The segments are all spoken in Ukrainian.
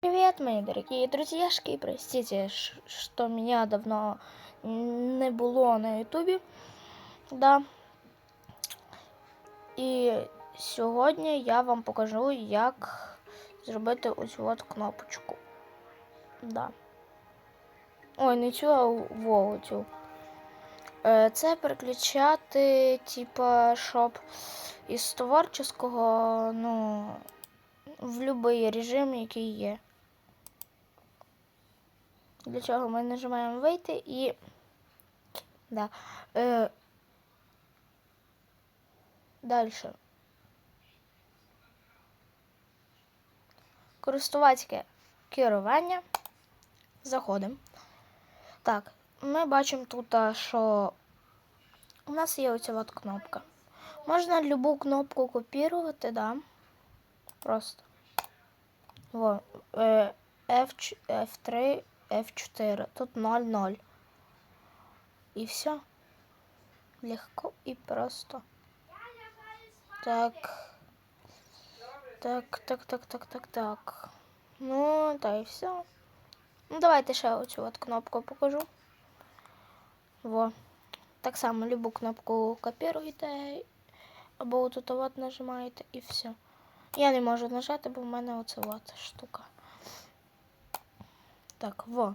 Привет, мои дорогие друзьяшки. Простите, что меня давно не було на Ютубі. Да. І сьогодні я вам покажу, як зробити оцю от кнопочку. Да. Ой, не цю, а во, цю. Е, Це переключати, типа, щоб із творческого, ну, в будь-який режим, який є. Для чого ми нажимаємо вийти і. Да. Е... Далі. Користувацьке керування. Заходимо. Так, ми бачимо тут, що у нас є оця от кнопка. Можна любу кнопку копірувати, да. Просто. Во, е, F, F3, F4. Тут 0-0. І все. Легко і просто. Так. Так, так, так, так, так, так. Ну, та і все. Ну, давайте ще оцю от кнопку покажу. Во. Так само любу кнопку копіруєте, або тут от нажимаєте і все. Я не можу нажати, бо в мене оце от штука. Так, во.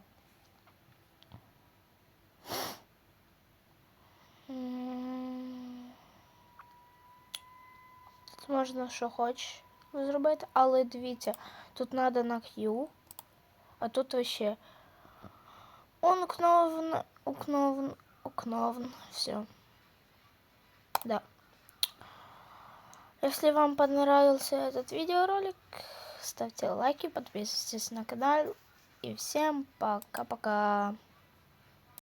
Тут можна що хочеш зробити, але дивіться, тут треба на Q, а тут вообще ункновн, укновн, укновн, все. Да. Если вам понравился этот видеоролик, ставьте лайки, подписывайтесь на канал. И всем пока-пока.